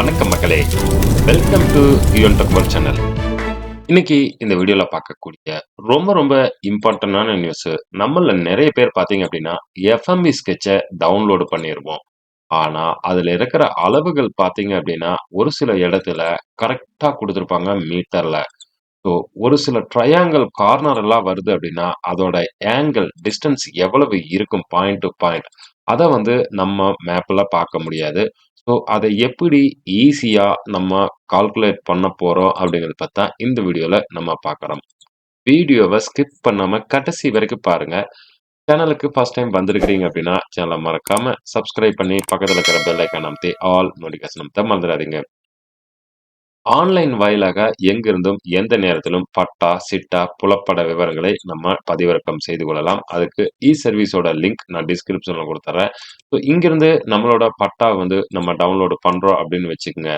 வணக்கம் மக்களே. Welcome to Yuvan டக்வர் சேனல் இன்னைக்கு இந்த வீடியோல பார்க்கக்கூடிய ரொம்ப ரொம்ப இம்பார்ட்டன்டான நியூஸ் நம்மள நிறைய பேர் பார்த்தீங்க அப்படின்னா எஃப்எம்இ ஸ்கெட்சை டவுன்லோடு பண்ணிருவோம். ஆனா அதுல இருக்கிற அளவுகள் பார்த்தீங்க அப்படின்னா ஒரு சில இடத்துல கரெக்டா கொடுத்துருப்பாங்க மீட்டர்ல ஸோ ஒரு சில ட்ரையாங்கிள் கார்னர் எல்லாம் வருது அப்படின்னா அதோட ஆங்கிள் டிஸ்டன்ஸ் எவ்வளவு இருக்கும் பாயிண்ட் டு பாயிண்ட் அதை வந்து நம்ம மேப்ல பார்க்க முடியாது. ஸோ அதை எப்படி ஈஸியா நம்ம கால்குலேட் பண்ண போறோம் அப்படிங்கிறத பார்த்தா இந்த வீடியோல நம்ம பார்க்குறோம் வீடியோவை ஸ்கிப் பண்ணாம கடைசி வரைக்கும் பாருங்க. சேனலுக்கு ஃபர்ஸ்ட் டைம் வந்திருக்கிறீங்க அப்படின்னா சேனலை மறக்காம சப்ஸ்கிரைப் பண்ணி பக்கத்தில் இருக்கிற பெல் ஐக்கான் அமைத்து ஆல் நோட்டிஃபிகேஷன் அமைத்த மறந்துடாதீங்க. ஆன்லைன் வாயிலாக எங்கிருந்தும் எந்த நேரத்திலும் பட்டா சிட்டா புலப்பட விவரங்களை நம்ம பதிவிறக்கம் செய்து கொள்ளலாம். அதுக்கு இ சர்வீஸோட லிங்க் நான் டிஸ்கிரிப்ஷனில் கொடுத்துறேன் ஸோ இங்கிருந்து நம்மளோட பட்டா வந்து நம்ம டவுன்லோடு பண்றோம் அப்படின்னு வச்சுக்கோங்க.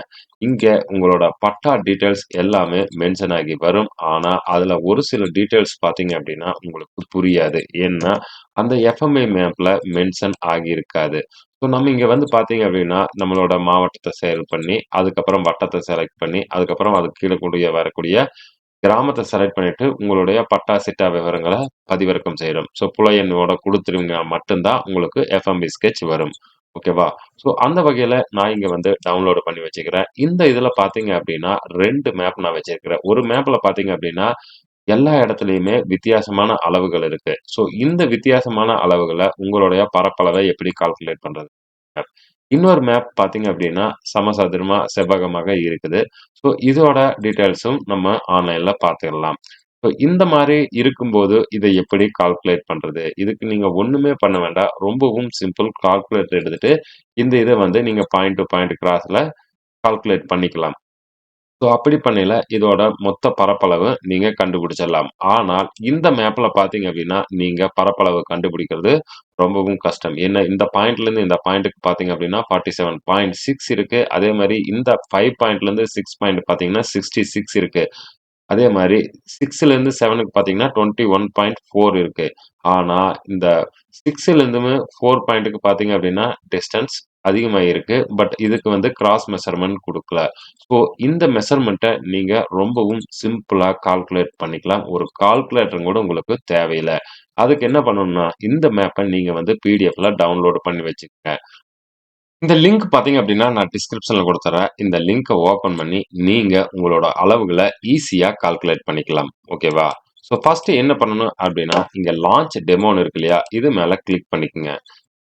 இங்க உங்களோட பட்டா டீட்டெயில்ஸ் எல்லாமே மென்ஷன் ஆகி வரும். ஆனா அதுல ஒரு சில டீட்டெயில்ஸ் பாத்தீங்க அப்படின்னா உங்களுக்கு புரியாது. ஏன்னா அந்த எஃப்எம்ஐ மேப்ல மென்ஷன் ஆகியிருக்காது. ஸோ நம்ம இங்கே வந்து பார்த்தீங்க அப்படின்னா நம்மளோட மாவட்டத்தை செலக்ட் பண்ணி அதுக்கப்புறம் வட்டத்தை செலக்ட் பண்ணி அதுக்கப்புறம் அதுக்கு கீழே கூடிய வரக்கூடிய கிராமத்தை செலக்ட் பண்ணிட்டு உங்களுடைய பட்டா சிட்டா விவரங்களை பதிவிறக்கம் செய்யணும். ஸோ புல எண்ணோட கொடுத்துருவீங்க மட்டும்தான் உங்களுக்கு எஃப்எம்பி ஸ்கெட்ச் வரும். ஓகேவா ஸோ அந்த வகையில் நான் இங்கே வந்து டவுன்லோடு பண்ணி வச்சுக்கிறேன். இந்த இதில் பார்த்தீங்க அப்படின்னா ரெண்டு மேப் நான் வச்சிருக்கிறேன். ஒரு மேப்பில் பார்த்தீங்க அப்படின்னா எல்லா இடத்துலையுமே வித்தியாசமான அளவுகள் இருக்கு. ஸோ இந்த வித்தியாசமான அளவுகளை உங்களுடைய பரப்பளவை எப்படி கால்குலேட் பண்றது? இன்னொரு மேப் பார்த்தீங்க அப்படின்னா சமசதுரமா செவ்வகமாக இருக்குது. ஸோ இதோட டீட்டெயில்ஸும் நம்ம ஆன்லைன்ல பார்த்துக்கலாம் ஸோ இந்த மாதிரி இருக்கும்போது இதை எப்படி கால்குலேட் பண்ணுறது இதுக்கு நீங்கள் ஒன்றுமே பண்ண வேண்டாம். ரொம்பவும் சிம்பிள் கால்குலேட்டர் எடுத்துகிட்டு இந்த இதை வந்து நீங்கள் பாயிண்ட் டு பாயிண்ட் கிராஸில் கால்குலேட் பண்ணிக்கலாம். ஸோ அப்படி பண்ணல இதோட மொத்த பரப்பளவு நீங்கள் கண்டுபிடிச்சிடலாம். ஆனால் இந்த மேப்பில் பார்த்தீங்க அப்படின்னா நீங்கள் பரப்பளவு கண்டுபிடிக்கிறது ரொம்பவும் கஷ்டம். என்ன இந்த பாயிண்ட்லேருந்து இந்த பாயிண்ட்டுக்கு பார்த்தீங்க அப்படின்னா ஃபார்ட்டி செவன் பாயிண்ட் சிக்ஸ் இருக்குது அதே மாதிரி இந்த ஃபைவ் பாயிண்ட்லேருந்து சிக்ஸ் பாயிண்ட் பார்த்தீங்கன்னா சிக்ஸ்டி சிக்ஸ் இருக்குது அதே மாதிரி சிக்ஸ்லேருந்து செவனுக்கு பார்த்தீங்கன்னா டுவெண்ட்டி ஒன் பாயிண்ட் ஃபோர் இருக்கு. ஆனால் இந்த சிக்ஸ்லேருந்துமே ஃபோர் பாயிண்ட்டுக்கு பார்த்தீங்க அப்படின்னா டிஸ்டன்ஸ் அதிகமாக இருக்கு. பட் இதுக்கு வந்து கிராஸ் மெஷர்மெண்ட் கொடுக்கல. ஸோ இந்த மெஷர்மெண்ட்டை நீங்கள் ரொம்பவும் சிம்பிளாக கால்குலேட் பண்ணிக்கலாம். ஒரு கால்குலேட்டர் கூட உங்களுக்கு தேவையில்லை. அதுக்கு என்ன பண்ணணும்னா இந்த மேப்பை நீங்கள் வந்து பிடிஎஃப்ல டவுன்லோட் பண்ணி வச்சுக்கோங்க. இந்த லிங்க் பார்த்தீங்க அப்படின்னா நான் டிஸ்கிரிப்ஷனில் கொடுத்துறேன். இந்த லிங்கை ஓப்பன் பண்ணி நீங்கள் உங்களோட அளவுகளை ஈஸியாக கால்குலேட் பண்ணிக்கலாம். ஓகேவா ஸோ ஃபஸ்ட்டு என்ன பண்ணணும் அப்படின்னா இங்கே லான்ச் டெமோன்னு இருக்கு இல்லையா? இது மேலே கிளிக் பண்ணிக்கோங்க.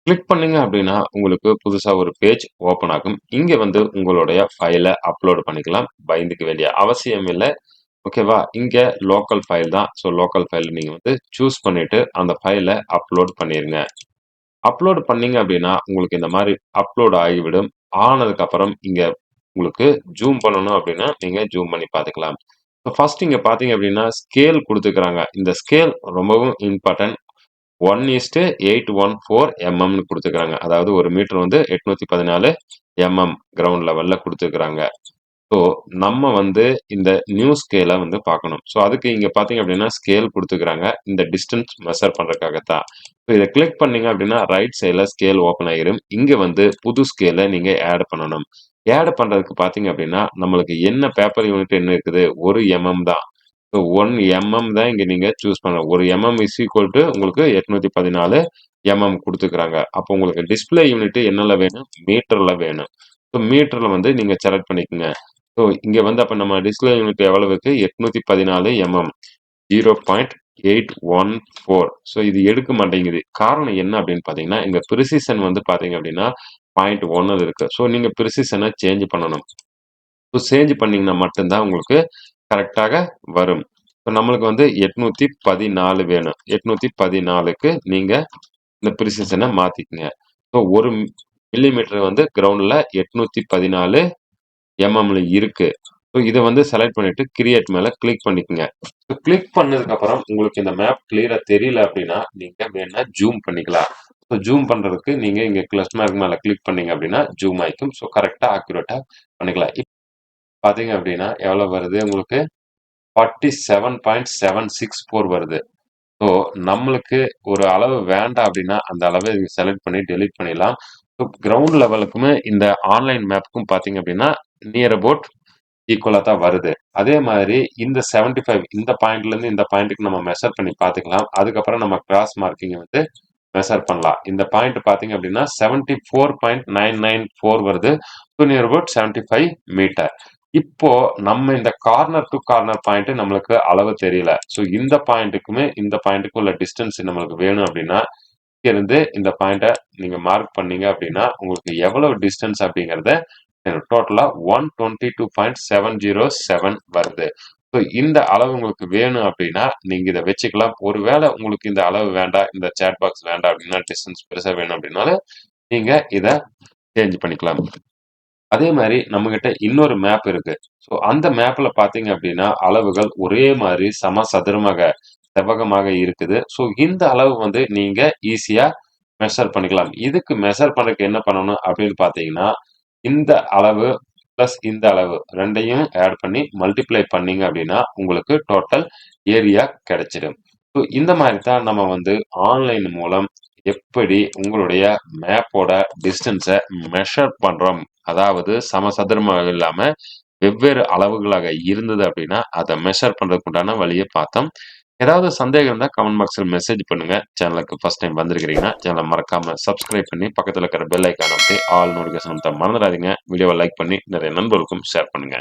கிளிக் பண்ணீங்க அப்படின்னா உங்களுக்கு புதுசாக ஒரு பேஜ் ஓப்பன் ஆகும். இங்கே வந்து உங்களுடைய ஃபைலை அப்லோட் பண்ணிக்கலாம். பயந்துக்க வேண்டிய அவசியம் இல்லை. ஓகேவா இங்கே லோக்கல் ஃபைல் தான். ஸோ லோக்கல் ஃபைல் நீங்கள் வந்து சூஸ் பண்ணிட்டு அந்த ஃபைலை அப்லோட் பண்ணிடுங்க அப்லோட் பண்ணீங்க அப்படின்னா உங்களுக்கு இந்த மாதிரி அப்லோட் ஆகிவிடும். ஆனதுக்கு அப்புறம் இங்க உங்களுக்கு ஜூம் பண்ணணும் அப்படின்னா நீங்க ஜூம் பண்ணி பார்த்துக்கலாம். ஃபர்ஸ்ட் இங்க பார்த்தீங்க அப்படின்னா ஸ்கேல் கொடுத்துக்கிறாங்க. இந்த ஸ்கேல் ரொம்பவும் important one is to eight one four எம்எம்னு கொடுத்துக்கிறாங்க. அதாவது ஒரு மீட்டர் வந்து எட்நூத்தி பதினாலு எம்எம் கிரவுண்ட் லெவல்ல கொடுத்துக்கிறாங்க. ஸோ நம்ம வந்து இந்த நியூ ஸ்கேலை வந்து பார்க்கணும். ஸோ அதுக்கு இங்கே பார்த்தீங்க அப்படின்னா ஸ்கேல் கொடுத்துக்கிறாங்க. இந்த டிஸ்டன்ஸ் மெஷர் பண்ணுறதுக்காகத்தான் ஸோ இதை கிளிக் பண்ணீங்க அப்படின்னா ரைட் சைடில் ஸ்கேல் ஓப்பன் ஆகிரும் இங்கே வந்து புது ஸ்கேலை நீங்கள் ஆட் பண்ணணும். ஆட் பண்ணுறதுக்கு பார்த்தீங்க அப்படின்னா நம்மளுக்கு என்ன பேப்பர் யூனிட் என்ன இருக்குது? ஒரு எம்எம் தான். ஸோ ஒன் எம்எம் தான் இங்கே நீங்கள் சூஸ் பண்ணணும். ஒரு எம்எம் இஸ் ஈக்குவல் டு உங்களுக்கு எட்நூத்தி பதினாலு எம்எம் கொடுத்துக்கிறாங்க. அப்போ உங்களுக்கு டிஸ்பிளே யூனிட் என்னெல்லாம் வேணும்? மீட்டரில் வேணும். ஸோ மீட்டரில் வந்து நீங்கள் செலக்ட் பண்ணிக்கோங்க. ஸோ இங்கே வந்து அப்போ நம்ம டிஸ்பிளே யூனிட் எவ்வளவுக்கு எட்நூத்தி பதினாலு MM zero point eight one four so இது எடுக்க மாட்டேங்குது. காரணம் என்ன அப்படின்னு பார்த்தீங்கன்னா இங்கே ப்ரிசிஷன் வந்து பார்த்தீங்க அப்படின்னா பாயிண்ட் ஒன்னில் இருக்கு. ஸோ நீங்கள் ப்ரிசிஷனை சேஞ்ச் பண்ணணும். ஸோ சேஞ்ச் பண்ணிங்கன்னா மட்டும்தான் உங்களுக்கு கரெக்டாக வரும். இப்போ நம்மளுக்கு வந்து எட்நூத்தி பதினாலு வேணும். எட்நூத்தி பதினாலுக்கு நீங்கள் இந்த ப்ரிசிஷனை மாற்றிக்கங்க ஸோ ஒரு மில்லிமீட்டர் வந்து கிரவுண்டில் எட்நூத்தி பதினாலு எம்எம்ல இருக்கு. ஸோ இதை வந்து செலக்ட் பண்ணிட்டு கிரியேட் மேல கிளிக் பண்ணிக்கோங்க. ஸோ கிளிக் பண்ணதுக்கு அப்புறம் உங்களுக்கு இந்த மேப் கிளியரா தெரியல அப்படின்னா நீங்க வேணா ஜூம் பண்ணிக்கலாம். ஸோ ஜூம் பண்றதுக்கு நீங்க இங்க கிளஸ் மார்க் மேல கிளிக் பண்ணீங்க அப்படின்னா ஜூம் ஆயிக்கும். ஸோ கரெக்டா அக்யூரேட்டாக பண்ணிக்கலாம். இப்போ பாத்தீங்க அப்படின்னா எவ்வளவு வருது உங்களுக்கு? Forty seven point seven six four வருது. ஸோ நம்மளுக்கு ஒரு அளவு வேண்டாம் அப்படின்னா அந்த அளவை செலக்ட் பண்ணி டெலிட் பண்ணிடலாம். ஸோ கிரவுண்ட் லெவலுக்குமே இந்த ஆன்லைன் மேப்புக்கும் பார்த்தீங்க அப்படின்னா நியர் அபவுட் ஈக்குவலாக தான் வருது. அதே மாதிரி இந்த 75 இந்த பாயிண்ட்லேருந்து இந்த பாயிண்ட்டுக்கு நம்ம மெஷர் பண்ணி பார்த்துக்கலாம். அதுக்கப்புறம் நம்ம கிராஸ் மார்க்கிங் வந்து மெஷர் பண்ணலாம். இந்த பாயிண்ட் பார்த்தீங்க அப்படின்னா 74.994 வருது. To near about 75 metre. இப்போ நம்ம இந்த கார்னர் டூ கார்னர் பாயிண்ட் நம்மளுக்கு அளவு தெரியல. ஸோ இந்த பாயிண்ட்டுக்குமே இந்த பாயிண்ட்டுக்கும் உள்ள டிஸ்டன்ஸ் நம்மளுக்கு வேணும் அப்படின்னா, இருந்து இந்த பாயிண்ட்டை நீங்கள் மார்க் பண்ணீங்க அப்படின்னா, உங்களுக்கு எவ்வளவு டிஸ்டன்ஸ் அப்படிங்கிறத டோட்டலா 122.707 வருது. ஸோ இந்த அளவு உங்களுக்கு வேணும் அப்படின்னா, நீங்க இதை வச்சுக்கலாம். ஒருவேளை உங்களுக்கு இந்த அளவு வேண்டாம், இந்த சேட் பாக்ஸ் வேண்டாம் அப்படின்னா, டிஸ்டன்ஸ் பெருசா வேணும் அப்படின்னாலும், நீங்க இதை சேஞ்ச் பண்ணிக்கலாம். அதே மாதிரி நம்மக்கிட்ட இன்னொரு மேப் இருக்கு. ஸோ அந்த மேப்ல பார்த்தீங்க அப்படின்னா, அளவுகள் ஒரே மாதிரி சம சதுரமாக, செவ்வகமாக இருக்குது. ஸோ இந்த அளவு வந்து நீங்க ஈஸியா மெஷர் பண்ணிக்கலாம். இதுக்கு மெஷர் பண்ணுறதுக்கு என்ன பண்ணணும் அப்படின்னு பார்த்தீங்கன்னா, இந்த அளவு ப்ளஸ் இந்த அளவு ரெண்டையும் ஆட் பண்ணி மல்டிப்ளை பண்ணீங்க அப்படின்னா, உங்களுக்கு டோட்டல் ஏரியா கிடைச்சிடும். ஸோ இந்த மாதிரி தான் நம்ம வந்து ஆன்லைன் மூலம் எப்படி உங்களுடைய மேப்போட டிஸ்டன்ஸை மெஷர் பண்ணுறோம் அதாவது சமசதுரமாக இல்லாமல் வெவ்வேறு அளவுகளாக இருந்தது அப்படின்னா, அதை மெஷர் பண்ணுறதுக்குண்டான வழியை பார்த்தோம். ஏதாவது சந்தேகம் இருந்தால் கமெண்ட் பாக்ஸில் மெசேஜ் பண்ணுங்க. சேனலுக்கு ஃபர்ஸ்ட் டைம் வந்திருக்கிறீங்கன்னா, சேனலை மறக்காம சப்ஸ்கிரைப் பண்ணி பக்கத்தில் இருக்கிற பெல் ஐகான் அமைத்து ஆல் நோட்டிஃபிகேஷன் மறந்துடாதீங்க. வீடியோவை லைக் பண்ணி நிறைய நண்பர்களுக்கும் ஷேர் பண்ணுங்க.